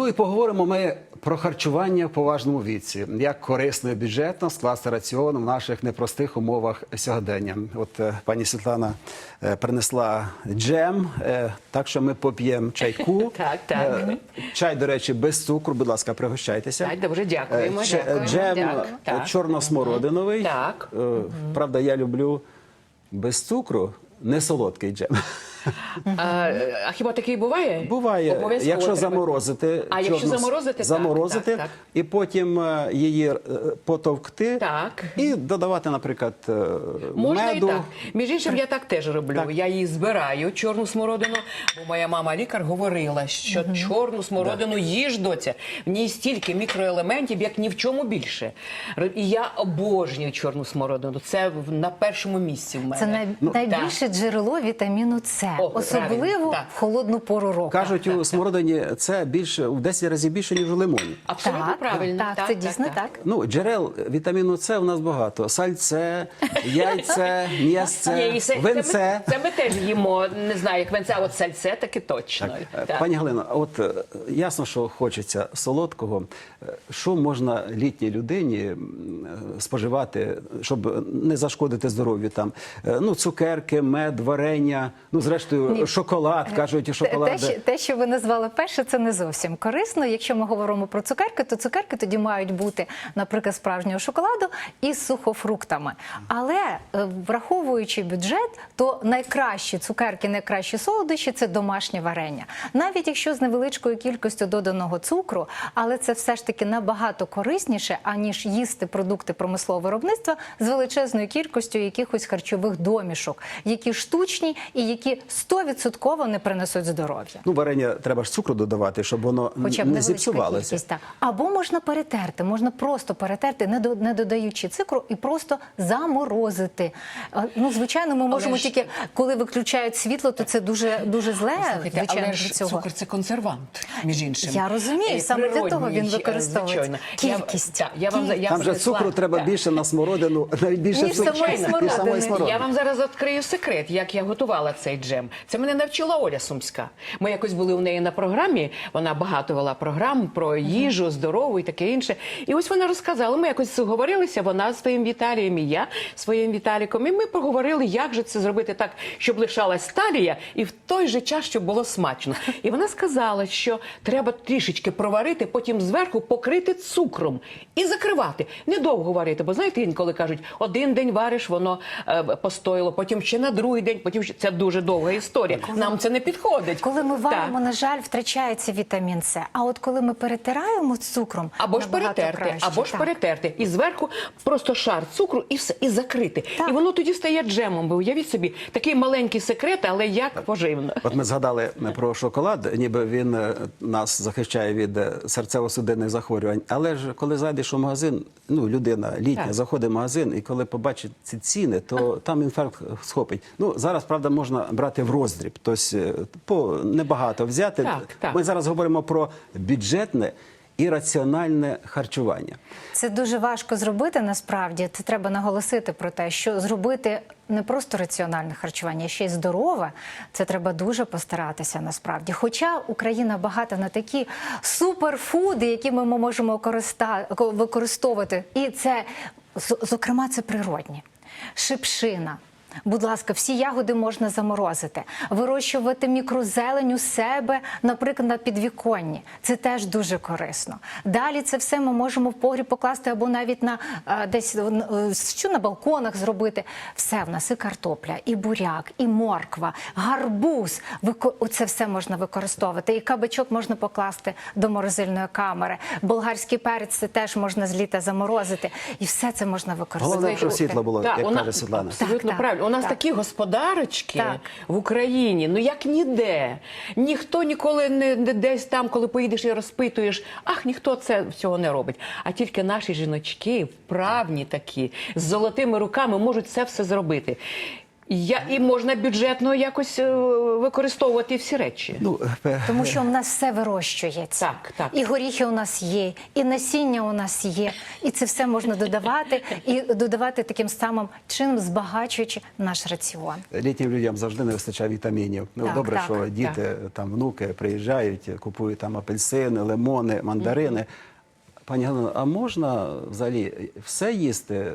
Ну і поговоримо ми про харчування в поважному віці, як корисно і бюджетно скласти раціон в наших непростих умовах сьогодення. От е, пані Світлана е, принесла джем, е, так що ми поп'ємо чайку. Так, так. Чай, до речі, без цукру. Будь ласка, пригощайтеся. Так, добре, дякуємо, че- дякуємо, Джем Так. чорно-смородиновий. Так. Правда, я люблю без цукру, не солодкий джем. А, а хіба такий буває? Буває, Обов'язково якщо треба. заморозити, А якщо чорну- заморозити, так, заморозити так, так. і потім е, її е, потовкти Так. і додавати, наприклад, е, Можна меду. і так. Між іншим, я так теж роблю. Я її збираю, чорну смородину, бо моя мама лікар говорила, що чорну смородину їж доця. В ній стільки мікроелементів, як ні в чому більше. Р- І я обожнюю чорну смородину. Це в- на першому місці в мене. Це най... Ну, найбільше джерело вітаміну С, О, особливо правильно, в холодну пору року. Кажуть, у смородині це більше в 10 разів більше, ніж у лимоні. Абсолютно так, правильно. так, це дійсно так. Ну, джерел вітаміну С у нас багато: сальце, яйце, м'ясце, винце. Це, ми, теж їмо, не знаю, як венця, от сальце, таки точно. Е, Так. Пані Галина, от е, ясно, що хочеться солодкого. Е, Що можна літній людині е, споживати, щоб не зашкодити здоров'ю? Там Е, ну цукерки, мед, варення, ну зрештою, шоколад кажуть, Те, шоколад. те, що, те, що ви назвали перше, це не зовсім корисно. Якщо ми говоримо про цукерки, то цукерки тоді мають бути, наприклад, справжнього шоколаду із сухофруктами. Але е, враховуючи бюджет, то найкращі цукерки, найкращі солодощі це домашнє варення. Навіть якщо з невеличкою кількістю доданого цукру, але це все ж таки набагато корисніше, аніж їсти продукти промислового виробництва з величезною кількістю якихось харчових домішок, які штучні і які 100% не принесуть здоров'я. Ну, варення треба ж цукру додавати, щоб воно Хоча б не зіпсувалося. кількість, так. Або можна перетерти, можна просто перетерти, не, до- не додаючи цукру, і просто заморозити. Ну, звичайно, ми можемо ж- тільки, коли виключають світло, то це дуже, дуже зле, Слухайте, звичайно, але ж цього. цукор це консервант, між іншим. Я розумію, Е, саме для того він е, використовується. звичайно. Кількість. Я, я вам, за- я Там же цукру треба так. більше на смородину, навіть більше Ніж цукру, самої ніж самої смородини. Я вам зараз відкрию секрет, як я готувала цей джем. Це мене навчила Оля Сумська. Ми якось були у неї на програмі. Вона багато вела програм про їжу, здорову і таке інше. І ось вона розказала. Ми якось говорилися. Вона з своїм Віталієм і я своїм Віталіком. І ми поговорили, як же це зробити так, щоб лишалась талія, і в той же час, щоб було смачно. І вона сказала, що треба трішечки проварити, потім зверху покрити цукром і закривати. Недовго варити, бо знаєте, інколи кажуть, один день вариш, воно е, постояло, потім ще на другий день, потім ще це дуже довга історія. Нам це не підходить. Коли ми варимо, Так. на жаль, втрачається вітамін С. А от коли ми перетираємо цукром, Або ж перетерти, краще. або ж Так. перетерти. І зверху просто шар цукру і все, і закрити. Так. І воно тоді стає джемом. Ви уявіть собі, такий маленький секрет, але як поживно. От ми згадали про шоколад, ніби він е, нас захищає від е, серцево-судинних захворювань. Але ж коли зайдеш у магазин, ну людина літня Так. заходить в магазин, і коли побачить ці ціни, то там інфаркт схопить. Ну зараз правда можна брати в роздріб, тобто е, по небагато взяти. Так, так. Ми зараз говоримо про бюджетне і раціональне харчування. Це дуже важко зробити насправді. Це треба наголосити про те, що зробити не просто раціональне харчування, а ще й здорове. Це треба дуже постаратися насправді. Хоча Україна багата на такі суперфуди, які ми можемо використовувати, і це з- зокрема це природні. Шипшина. Будь ласка, всі ягоди можна заморозити, вирощувати мікрозелень у себе, наприклад, на підвіконні. Це теж дуже корисно. Далі це все ми можемо в погріб покласти або навіть на е, десь е, що на балконах зробити. Все в нас і картопля, і буряк, і морква, гарбуз. Оце все можна використовувати. І кабачок можна покласти до морозильної камери. Болгарський перець це теж можна з літа заморозити. І все це можна використовувати. Головне, щоб світло було, Так, як каже Світлана. Абсолютно Так, так, правильно. У нас так. такі господарочки Так. в Україні, ну як ніде. Ніхто ніколи не, не десь там, коли поїдеш і розпитуєш, ах, ніхто це цього не робить. А тільки наші жіночки, вправні такі, з золотими руками можуть це все зробити. Я, і можна бюджетно якось е, використовувати всі речі. Ну, Тому що в нас все вирощується. Так, так. І горіхи у нас є, і насіння у нас є, і це все можна додавати і додавати таким самим чином, збагачуючи наш раціон. літнім людям завжди не вистачає вітамінів. Ну Так, добре, так, що діти там внуки приїжджають, купують там апельсини, лимони, мандарини. Пані Галина, а можна взагалі все їсти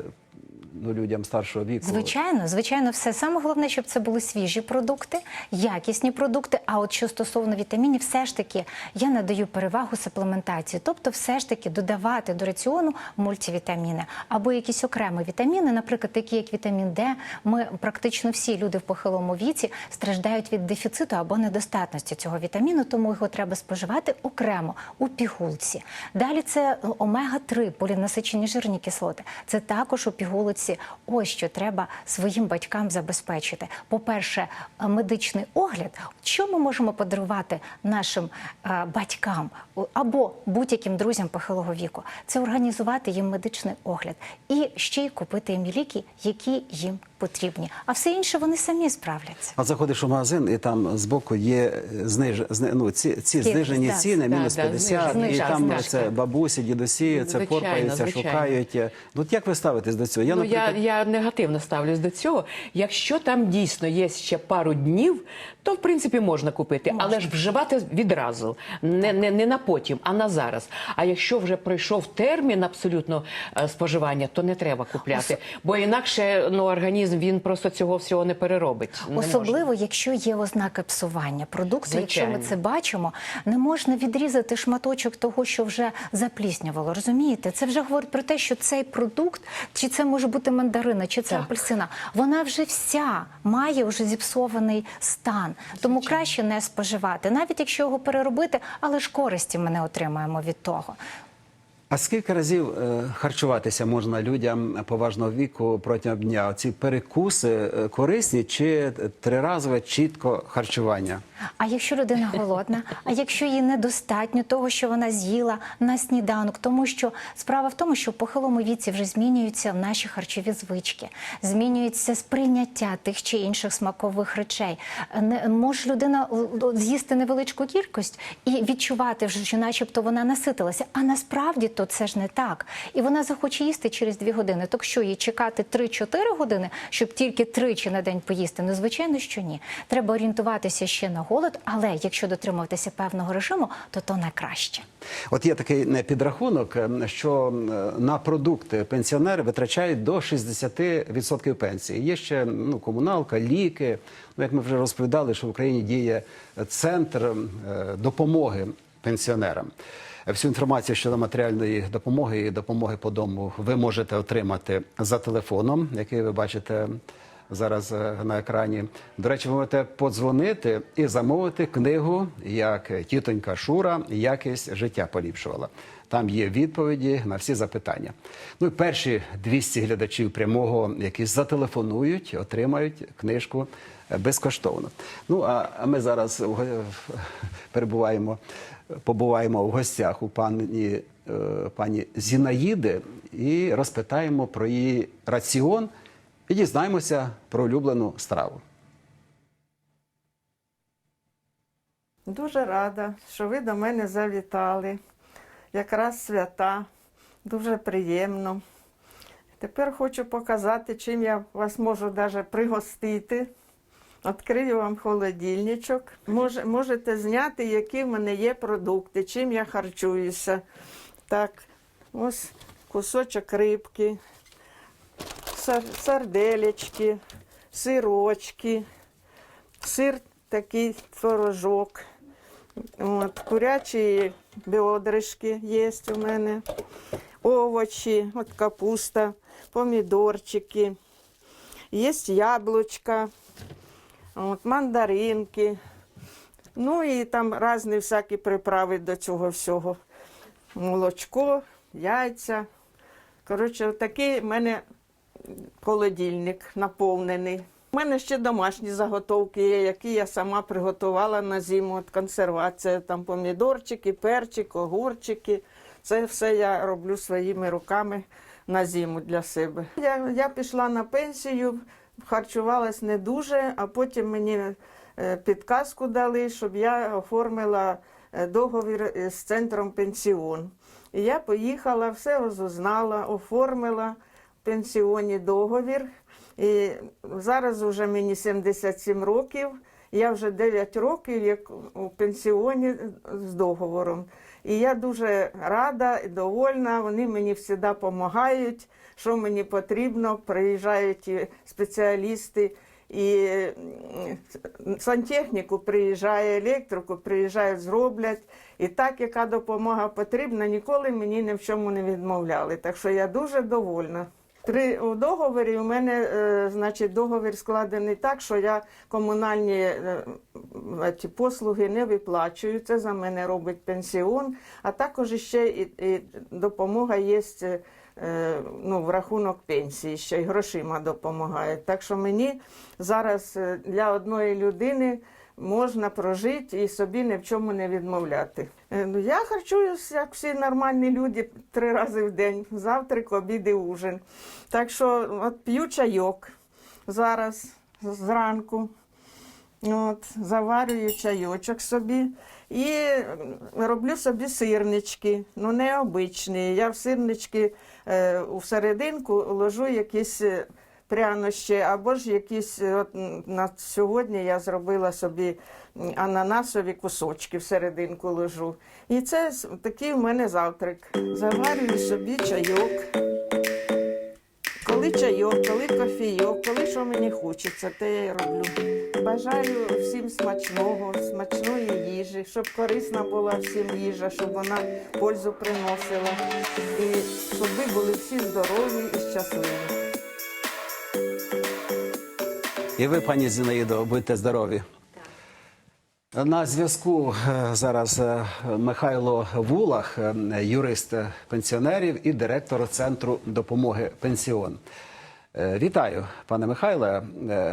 ну, людям старшого віку? Звичайно, звичайно, все саме головне, щоб це були свіжі продукти, якісні продукти. А от що стосовно вітамінів, все ж таки я надаю перевагу суплементації, тобто, все ж таки додавати до раціону мультивітаміни або якісь окремі вітаміни, наприклад, такі як вітамін Д. Ми практично всі люди в похилому віці страждають від дефіциту або недостатності цього вітаміну, тому його треба споживати окремо у пігулці. Далі це омега 3 полінасичені жирні кислоти. Це також у пігулці. Ось що треба своїм батькам забезпечити. По-перше, е, медичний огляд. Що ми можемо подарувати нашим е, батькам або будь-яким друзям похилого віку? Це організувати їм медичний огляд і ще й купити їм ліки, які їм потрібні. А все інше вони самі справляться. А заходиш у магазин, і там збоку є зниж... зни- ну, ці, ці знижені так, ціни, да, мінус да, 50, і там знижка. це бабусі, дідусі, це Звичайно, порпаються, звичайно. шукають. Ну, як ви ставитесь до цього? ну, я, я негативно ставлюсь до цього. Якщо там дійсно є ще пару днів, то в принципі можна купити, але ж вживати відразу, не, не, не на потім, а на зараз. А якщо вже пройшов термін абсолютно е, споживання, то не треба купляти, бо інакше ну організм він просто цього всього не переробить. Не Особливо, може. якщо є ознаки псування продукту, якщо ми це бачимо, не можна відрізати шматочок того, що вже запліснявало. Розумієте? Це вже говорить про те, що цей продукт, чи це може бути мандарина, чи це Так. апельсина, вона вже вся має вже зіпсований стан. Тому краще не споживати, навіть якщо його переробити, але ж користі ми не отримаємо від того. А скільки разів е, харчуватися можна людям поважного віку протягом дня? Ці перекуси е, корисні чи триразове чітко харчування? А якщо людина голодна, а якщо їй недостатньо того, що вона з'їла на сніданок, тому що справа в тому, що в похилому віці вже змінюються наші харчові звички, змінюється сприйняття тих чи інших смакових речей. Не може людина з'їсти невеличку кількість і відчувати вже, що, начебто, вона наситилася. А насправді то це ж не так. І вона захоче їсти через дві години. Так що їй чекати 3-4 години, щоб тільки тричі на день поїсти? Ну, звичайно, що ні. Треба орієнтуватися ще на голод, але якщо дотримуватися певного режиму, то то найкраще. От є такий не підрахунок, е, що е, на продукти пенсіонери витрачають до 60% пенсії. Є ще ну, комуналка, ліки. Ну, як ми вже розповідали, що в Україні діє центр е, допомоги пенсіонерам. Всю інформацію щодо матеріальної допомоги і допомоги по дому ви можете отримати за телефоном, який ви бачите зараз е, на екрані. До речі, ви можете подзвонити і замовити книгу, як тітонька Шура якість життя поліпшувала. Там є відповіді на всі запитання. Ну і перші 200 глядачів прямого, які зателефонують, отримають книжку безкоштовно. Ну а ми зараз перебуваємо, побуваємо в гостях у пані, е, пані Зінаїди і розпитаємо про її раціон і дізнаємося про улюблену страву. Дуже рада, що ви до мене завітали. Якраз свята, дуже приємно. Тепер хочу показати, чим я вас можу навіть пригостити. Відкрию вам холодильничок. Може, можете зняти, які в мене є продукти, чим я харчуюся. Так, ось кусочок рибки, сарделечки, сирочки, сир такий творожок. От, курячі бедришки є у мене, овочі, от капуста, помідорчики, є яблучка, от, мандаринки. Ну і там різні всякі приправи до цього всього. Молочко, яйця. Коротше, такий в мене холодильник наповнений. У мене ще домашні заготовки є, які я сама приготувала на зиму. От консервація, там помідорчики, перчик, огурчики. Це все я роблю своїми руками на зиму для себе. Я, я пішла на пенсію харчувалась не дуже, а потім мені е, підказку дали, щоб я оформила е, договір з центром пенсіон. І я поїхала, все розузнала, оформила в пенсіоні договір. І зараз вже мені 77 років. Я вже 9 років як у пенсіоні з договором. І я дуже рада і довольна. Вони мені завжди допомагають, що мені потрібно. Приїжджають і спеціалісти, і сантехніку приїжджає, електрику приїжджають, зроблять. І так, яка допомога потрібна, ніколи мені ні в чому не відмовляли. Так що я дуже довольна. При у договорі у мене, е, значить, договір складений так, що я комунальні е, ці послуги не виплачую. Це за мене робить пенсіон, а також ще і, і допомога є е, ну, в рахунок пенсії, ще й грошима допомагають. Так що мені зараз для одної людини можна прожити і собі ні в чому не відмовляти. Е, Ну, я харчуюсь, як всі нормальні люди, три рази в день: завтрак, обід і ужин. Так що от п'ю чайок зараз зранку. От, заварюю чайочок собі і роблю собі сирнички, ну необичні. Я в сирнички е, у серединку ложу якісь е, прянощі, або ж якісь, е, от, на сьогодні я зробила собі ананасові кусочки в серединку ложу. І це такий в мене завтрак. Заварюю собі чайок. Коли чайок, коли кофійок, коли що мені хочеться, те я роблю. Бажаю всім смачного, смачної їжі, щоб корисна була всім їжа, щоб вона пользу приносила. І щоб ви були всі здорові і щасливі. І ви, пані Зінаїдо, будьте здорові. На зв'язку е, зараз е, Михайло Вулах, е, юрист пенсіонерів і директор центру допомоги пенсіон. Вітаю, пане Михайле.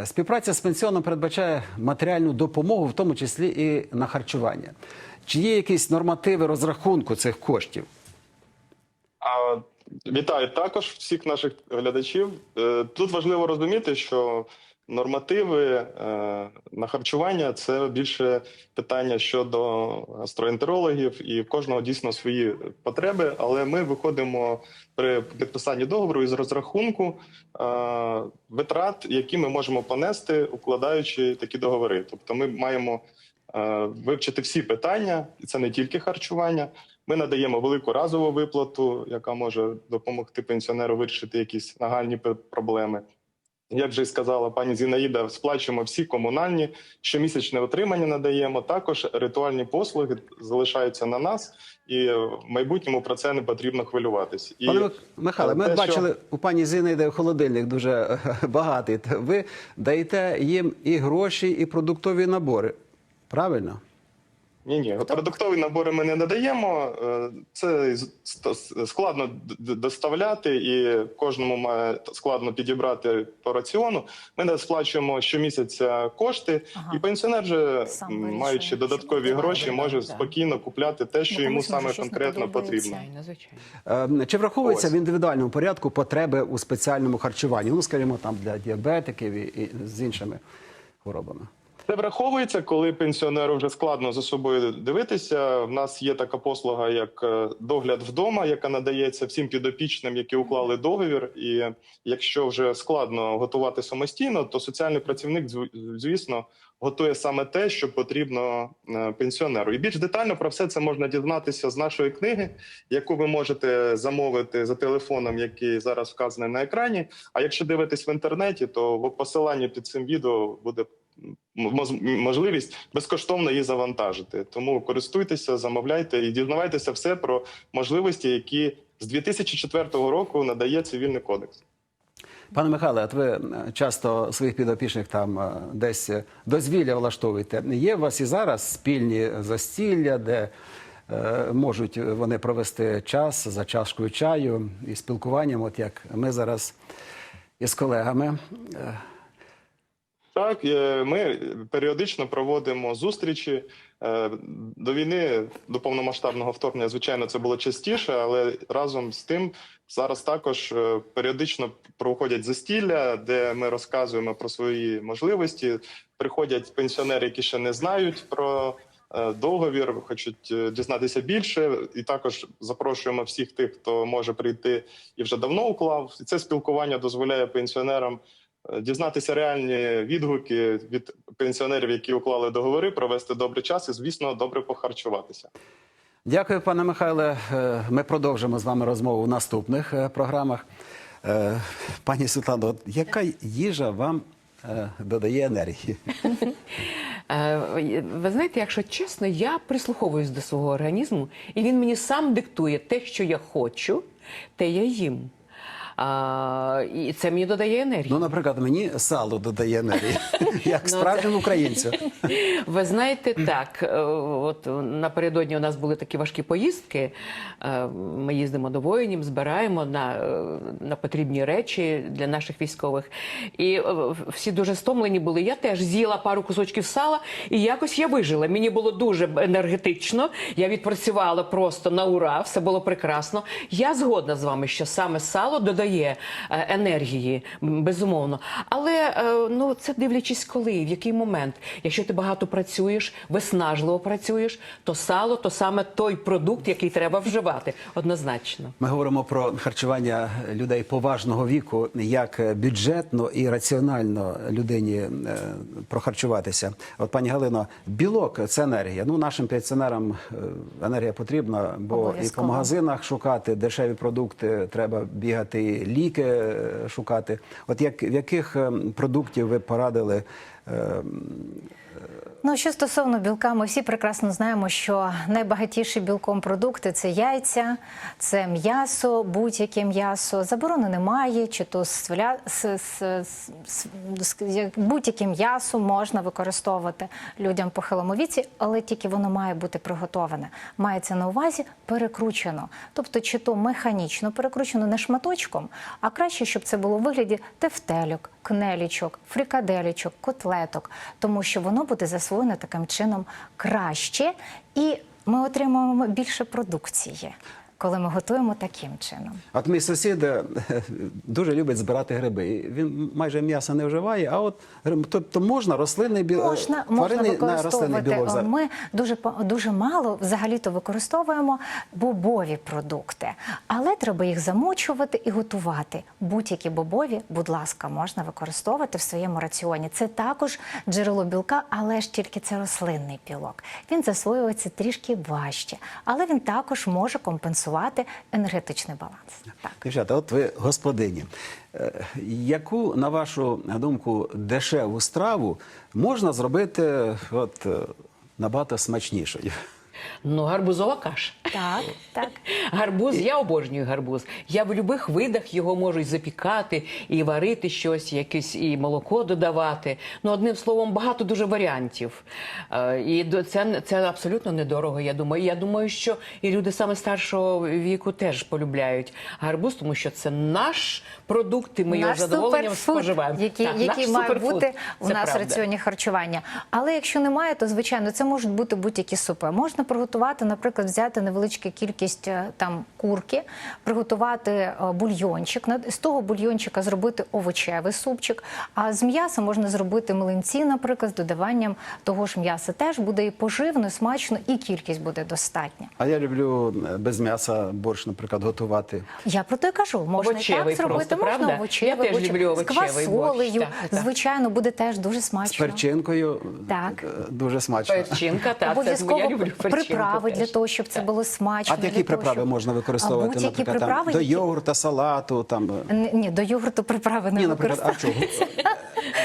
Співпраця з пенсіоном передбачає матеріальну допомогу, в тому числі і на харчування. Чи є якісь нормативи розрахунку цих коштів? А, Вітаю також всіх наших глядачів. Тут важливо розуміти, що нормативи е, на харчування це більше питання щодо гастроентерологів, і в кожного дійсно свої потреби. Але ми виходимо при підписанні договору із розрахунку е, витрат, які ми можемо понести, укладаючи такі договори. Тобто, ми маємо е, вивчити всі питання, і це не тільки харчування. Ми надаємо велику разову виплату, яка може допомогти пенсіонеру вирішити якісь нагальні проблеми. Як вже й сказала пані Зінаїда, сплачуємо всі комунальні, щомісячне отримання надаємо. Також ритуальні послуги залишаються на нас, і в майбутньому про це не потрібно хвилюватись. І Пане Мих- Михайле, ми те, от що- бачили у пані Зінаїди холодильник дуже е, багатий. Ви даєте їм і гроші, і продуктові набори. Правильно? Ні, ні, продуктові набори ми не надаємо. Е, Це складно доставляти, і кожному має складно підібрати по раціону. Ми не сплачуємо щомісяця кошти, Ага. і пенсіонер же, Сам м, вирішує, маючи додаткові гроші, може Так. спокійно купляти те, що Ну, йому саме конкретно потрібно. Звичайно, звичайно. Е, Чи враховується Ось. в індивідуальному порядку потреби у спеціальному харчуванні? Ну, скажімо, там для діабетиків і з іншими хворобами. Це враховується, коли пенсіонеру вже складно за собою дивитися. В нас є така послуга, як е, догляд вдома, яка надається всім підопічним, які уклали договір. І якщо вже складно готувати самостійно, то соціальний працівник, звісно, готує саме те, що потрібно е, пенсіонеру. І більш детально про все це можна дізнатися з нашої книги, яку ви можете замовити за телефоном, який зараз вказаний на екрані. А якщо дивитесь в інтернеті, то в посиланні під цим відео буде можливість безкоштовно її завантажити. Тому користуйтеся, замовляйте і дізнавайтеся все про можливості, які з 2004 року надає цивільний кодекс. Пане Михайле, от ви е, часто своїх підопічних там е, десь е, дозвілля влаштовуєте. Є у вас і зараз спільні застілля, де е, можуть вони провести час за чашкою чаю і спілкуванням, от як ми зараз із колегами. Так, е, ми періодично проводимо зустрічі Е, До війни, до повномасштабного вторгнення, звичайно, це було частіше, але разом з тим зараз також е, періодично проходять застілля, де ми розказуємо про свої можливості. Приходять пенсіонери, які ще не знають про договір, хочуть дізнатися більше, і також запрошуємо всіх тих, хто може прийти і вже давно уклав. І це спілкування дозволяє пенсіонерам дізнатися реальні відгуки від пенсіонерів, які уклали договори, провести добрий час і, звісно, добре похарчуватися. Дякую, пане Михайле. Е, Ми продовжимо з вами розмову в наступних е, програмах. Е, Пані Світлано, яка їжа вам е, додає енергії? Е, Ви знаєте, якщо чесно, я прислуховуюсь до свого організму, і він мені сам диктує те, що я хочу, те я їм. А, і це мені додає енергії. Ну, наприклад, мені сало додає енергії, як справжньому українцю. Ви знаєте, так, е, от напередодні у нас були такі важкі поїздки. Е, Ми їздимо до воїнів, збираємо на, е, на потрібні речі для наших військових. І всі дуже стомлені були. Я теж з'їла пару кусочків сала, і якось я вижила. Мені було дуже енергетично. Я відпрацювала просто на ура, все було прекрасно. Я згодна з вами, що саме сало додає е, енергії, безумовно. Але е, ну це дивлячись, коли, в який момент. Якщо ти багато працюєш, виснажливо працюєш, то сало то саме той продукт, який треба вживати, однозначно. Ми говоримо про харчування людей поважного віку, як бюджетно і раціонально людині е, прохарчуватися. От пані Галино, білок це енергія. Ну нашим пенсіонерам енергія потрібна, бо і по магазинах шукати дешеві продукти, треба бігати, ліки е, шукати. От як в яких е, продуктів ви порадили? Ну, що стосовно білка, ми всі прекрасно знаємо, що найбагатіші білком продукти це яйця, це м'ясо, будь-яке м'ясо. Заборони немає, чи то свля... с... с... с... с... як- будь-яке м'ясо можна використовувати людям по хилому віці, але тільки воно має бути приготоване. Мається на увазі перекручено. Тобто, чи то механічно перекручено не шматочком, а краще, щоб це було в вигляді тефтельок, кнелічок, фрикаделічок, котлеток, тому що воно буде засвоєно таким чином краще, і ми отримуємо більше продукції, коли ми готуємо таким чином. От мій сусід е, дуже любить збирати гриби. Він майже м'яса не вживає, а от тобто можна рослинний білок, Можна, можна використовувати. білок. Ми дуже дуже мало взагалі-то використовуємо бобові продукти, але треба їх замочувати і готувати. Будь-які бобові, будь ласка, можна використовувати в своєму раціоні. Це також джерело білка, але ж тільки це рослинний білок. Він засвоюється трішки важче, але він також може компенсувати енергетичний баланс. Так. Дівчата, от ви господині. Е, Яку, на вашу думку, дешеву страву можна зробити от, е, набагато смачнішою? Ну, гарбузова каша. Так, так. Гарбуз, я обожнюю гарбуз. Я в будь-яких видах його можу і запікати, і варити щось, якесь і молоко додавати. Ну, одним словом, багато дуже варіантів. Е, І це, це абсолютно недорого, я думаю. Я думаю, що і люди саме старшого віку теж полюбляють гарбуз, тому що це наш продукт, і ми його задоволенням споживаємо. який, Так, який наш має суперфуд. бути у Це нас в правда. раціоні харчування. Але якщо немає, то звичайно це можуть бути будь-які супи. Можна приготувати, наприклад, взяти невеличку кількість е, там курки, приготувати е, бульйончик. На- З того бульйончика зробити овочевий супчик. А з м'яса можна зробити млинці, наприклад, з додаванням того ж м'яса. Теж буде і поживно, і смачно, і кількість буде достатня. А я люблю е, без м'яса борщ, наприклад, готувати. Я про те кажу, можна і Овочевий так зробити, просто, можна правда? овочевий, Я теж борщ люблю з овочевий борщ, квасолею. так. Звичайно, буде теж дуже З смачно. перчинкою Так. дуже смачно. Перчинка, так, це я люблю перчинку приправи для того, щоб це було смачно. А які того, приправи щоб- можна використовувати, будь-які наприклад, там, приправи, до йогурта, салату, там, е, Ні, до йогурту приправи не ні, наприклад, а чого?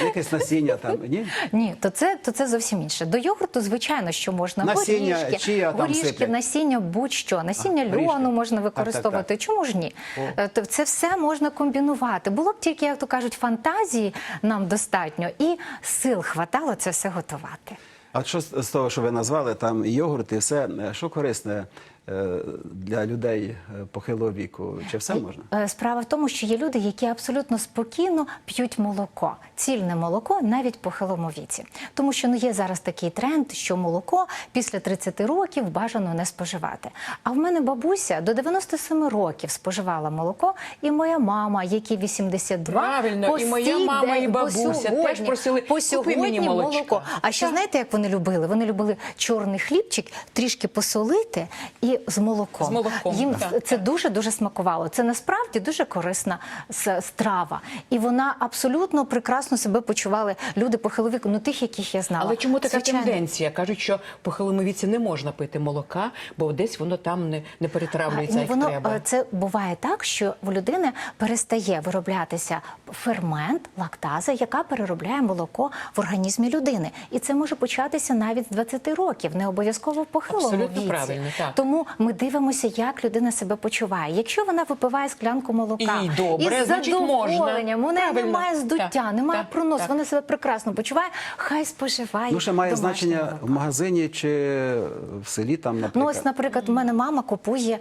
Якесь насіння там, ні? Ні, то це, то це зовсім інше. До йогурту, звичайно, що можна Насіння горішки, чия горішки, насіння, будь-що. Насіння А, горішки. льону можна Так, так, використовувати. так. Чому ж ні? Е, то Це все можна комбінувати. Було б тільки, як то кажуть, фантазії нам достатньо і сил хватало це все готувати. А що з того, що ви назвали, там йогурт і все, е, що корисне для людей е, похилого віку? Чи все можна? Е, Справа в тому, що є люди, які абсолютно спокійно п'ють молоко, цільне молоко навіть в похилому віці. Тому що ну є зараз такий тренд, що молоко після 30 років бажано не споживати. А в мене бабуся до 97 років споживала молоко, і моя мама, якій 82, Правильно, по і моя мама, і бабуся сьогодні- теж просили, по «Купи мені молоко. А ще Так. знаєте, як вони любили? Вони любили чорний хлібчик, трішки посолити і з молоком. З молоком, Їм так, це дуже дуже смакувало. Це насправді дуже корисна страва, і вона абсолютно прекрасно себе почували люди похилого віку, ну тих, яких я знала. Але чому така Звичайно. тенденція? Кажуть, що похилому віці не можна пити молока, бо десь воно там не, не перетравлюється, як воно треба. е, це буває так, що в людини перестає вироблятися фермент, лактаза, яка переробляє молоко в організмі людини, і це може початися навіть з 20 років, не обов'язково в похилому Абсолютно віці. правильно, так. Тому ми дивимося, як людина себе почуває. Якщо вона випиває склянку молока І добре, із задоволенням, у неї Правильно. немає здуття, Так, немає так, пронос, так. вона себе прекрасно почуває. Хай споживає. Ну, ще має значення молоко. в магазині чи в селі там, Ну, наприклад. ось, наприклад, у мене мама купує,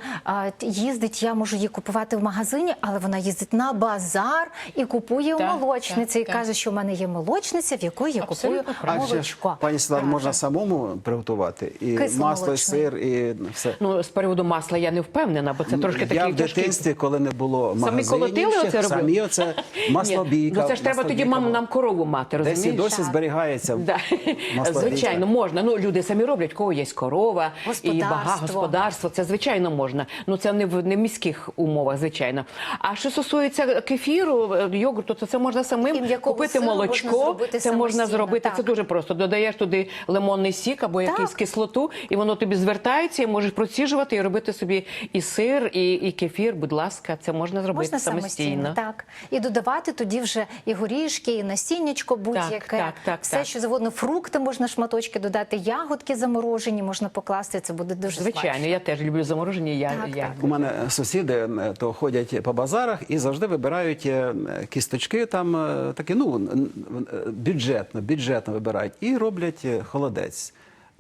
їздить, я можу її купувати в магазині, але вона їздить на базар і купує у молочниці. так, і так. каже, що в мене є молочниця, в якої я Абсолютно купую правильно. А ще пані Світлана, можна самому приготувати і масло, і сир, і все. Ну, з приводу масла я не впевнена, бо це трошки я такий в тяжкий- дитинстві, коли не було Самі магазинів, колотили ще, оце робили? самі оце маслобійка. Ну це ж треба тоді мам, нам корову мати, Десь і досі зберігається. Да. Звичайно, можна. Ну люди самі роблять, кого є корова і бага господарство. Це звичайно можна. Ну це не в не в міських умовах, звичайно. А що стосується кефіру, е, йогурту, то це можна самим купити молочко. це можна зробити. так. Це дуже просто. Додаєш туди лимонний сік або якусь кислоту, і воно тобі звертається, і можеш проціжувати і робити собі і сир, і, і кефір. Будь ласка, це можна зробити Можна самостійно, так. І додавати тоді вже і горішки, і насіннячко будь-яке. так, так, Все, так. що завгодно, фрукти можна шматочки додати, ягодки заморожені можна покласти, це буде дуже Звичайно, смачно. я теж люблю заморожені. Я, Так, я так. У мене сусіди то ходять по базарах і завжди вибирають е, кісточки там е, такі, ну бюджетно, бюджетно вибирають і роблять е, холодець.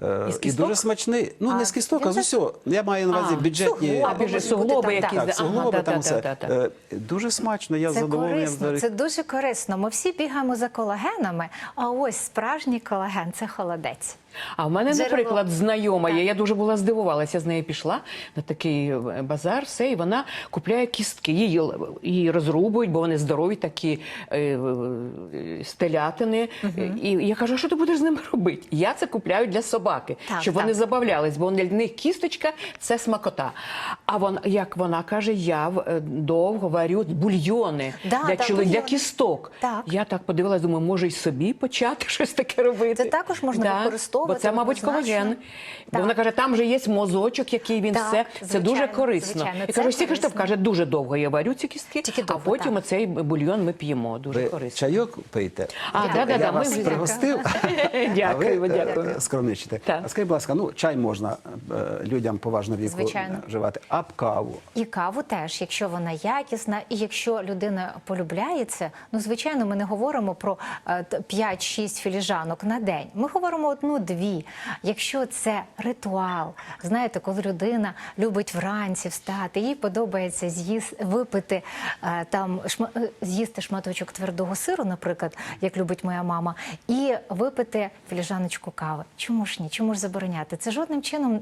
Е, Із І дуже смачний. Ну А, не з кісток, а з усього. Я маю на увазі А, бюджетні. А, бюджет, суглоби якісь. так. Так, суглоби там да. Е, Дуже смачно, я задоволений. Це корисно, це дуже корисно. Ми всі бігаємо за колагенами, а ось справжній колаген це холодець. А в мене, Джерело. наприклад, знайома є. Так. Я дуже була здивувалася. З нею пішла на такий е, базар, все, і вона купляє кістки. Її, її розрубують, бо вони здорові, такі е, е, стелятини. І я кажу, а що ти будеш з ними робити? Я це купляю для собаки, Так, щоб так. вони забавлялись, бо для них кісточка це смакота. А вона, як вона каже, я е, довго варю бульйони Да, для, так, чоли- для кісток. Так. Я так подивилась, думаю, може й собі почати щось таке робити. Це також можна Да, використовувати Бо це, мабуть, колаген. Бо вона каже, там же є мозочок, який він Так, все. Це дуже корисно. звичайно, І кажу, стільки корисно. каже, дуже довго я варю ці кістки, Тільки а довго, потім так. оцей бульйон ми п'ємо. Дуже Ви корисно. чайок пийте. А, Я- да-да-да, я вас пригостив. Дякую, а ви, е, дякую. е, Скромничите. А скажіть, будь ласка, ну чай можна е, людям поважного віку вживати, а каву. І каву теж, якщо вона якісна, і якщо людина полюбляє це, ну звичайно, ми не говоримо про е, т- 5-6 філіжанок на день. Ми говоримо одну-дві. Якщо це ритуал, знаєте, коли людина любить вранці встати, їй подобається з'їс випити е, там е, з'їсти шматочок твердого сиру, наприклад, як любить моя мама, і випити філіжаночку кави. Чому ж ні? Чому ж забороняти? Це жодним чином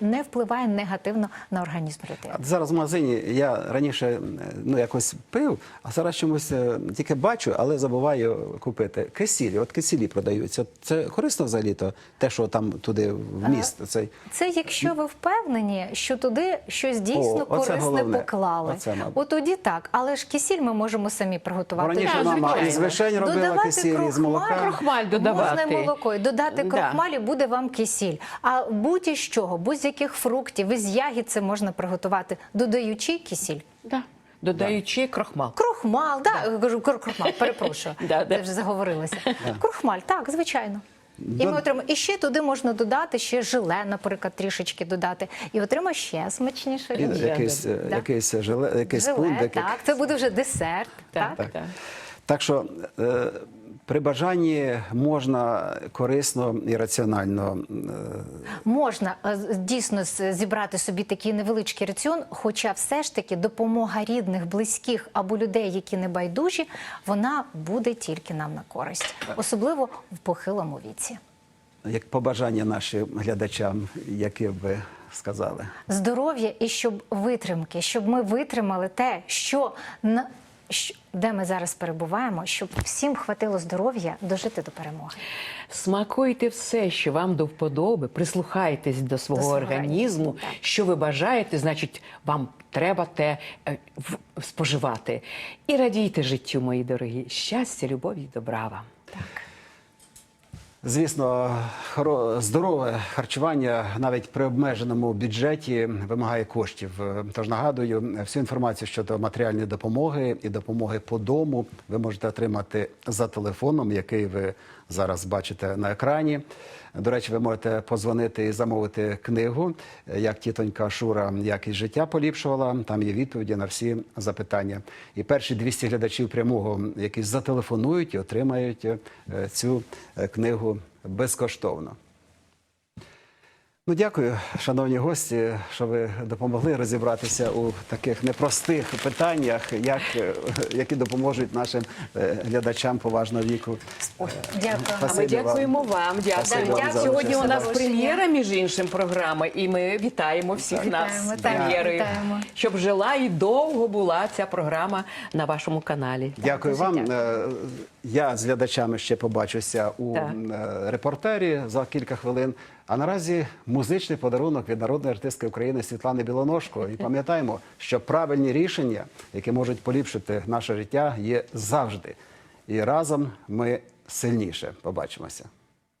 не впливає негативно на організм людини. Зараз в магазині я раніше е, ну якось пив, а зараз чомусь тільки бачу, але забуваю купити. Кисілі, от кисілі продаються. Це корисно взагалі то те, що там туди в міст. Цей Це якщо ви впевнені, що туди щось дійсно О, корисне головне. поклали. Оце. От тоді так, але ж кисіль ми можемо самі приготувати. раніше Так, мама звичайно. із вишень робила Додавати кисілі, з крохмаль, молока. Крохмаль додавати. Можна молоко і додати Да. крохмаль, і буде вам кисіль. А будь-із чого, будь-з яких фруктів, із ягід це можна приготувати, додаючи кисіль. Да. Додаючи крохмал. Крохмал, да, я кажу крохмал, перепрошую. Да, да. Це вже заговорилася. Крохмаль, так, звичайно. І ми отримаємо. І ще туди можна додати ще желе, наприклад, трішечки додати. І отримаємо ще смачніше. І річ. якийсь, е, Да. якийсь желе, якийсь Желе, пундик. так, це буде вже десерт. Так, Так, так. Так що е, При бажанні можна корисно і раціонально е, Можна е, дійсно зібрати собі такий невеличкий раціон, хоча все ж таки допомога рідних, близьких або людей, які не байдужі, вона буде тільки нам на користь, особливо в похилому віці. як побажання нашим глядачам, які ви сказали. Здоров'я і щоб витримки, щоб ми витримали те, що, де ми зараз перебуваємо, щоб всім хватило здоров'я дожити до перемоги. Смакуйте все, що вам до вподоби, прислухайтесь до свого свого організму. так. Що ви бажаєте, значить, вам треба те е, споживати. І радійте життю, мої дорогі. Щастя, любові і добра вам. Звісно, здорове харчування навіть при обмеженому бюджеті вимагає коштів. Тож нагадую, всю інформацію щодо матеріальної допомоги і допомоги по дому ви можете отримати за телефоном, який ви зараз бачите на екрані. До речі, ви можете позвонити і замовити книгу, як тітонька Шура якість життя поліпшувала. Там є відповіді на всі запитання. І перші 200 глядачів прямого, які зателефонують і отримають е, цю е, книгу безкоштовно. Ну, дякую, шановні гості, що ви допомогли розібратися у таких непростих питаннях, як, які допоможуть нашим е, глядачам поважного віку. Дякую. А ми дякуємо вам. Спасибі вам Сьогодні у нас прем'єра, між іншим, програми, і ми вітаємо всіх нас з прем'єрою. Щоб жила і довго була ця програма на вашому каналі. Дякую дуже вам. дякую. Е, Я з глядачами ще побачуся у Так. е, репортері за кілька хвилин. А наразі музичний подарунок від народної артистки України Світлани Білоножко. І пам'ятаємо, що правильні рішення, які можуть поліпшити наше життя, є завжди. І разом ми сильніше. Побачимося.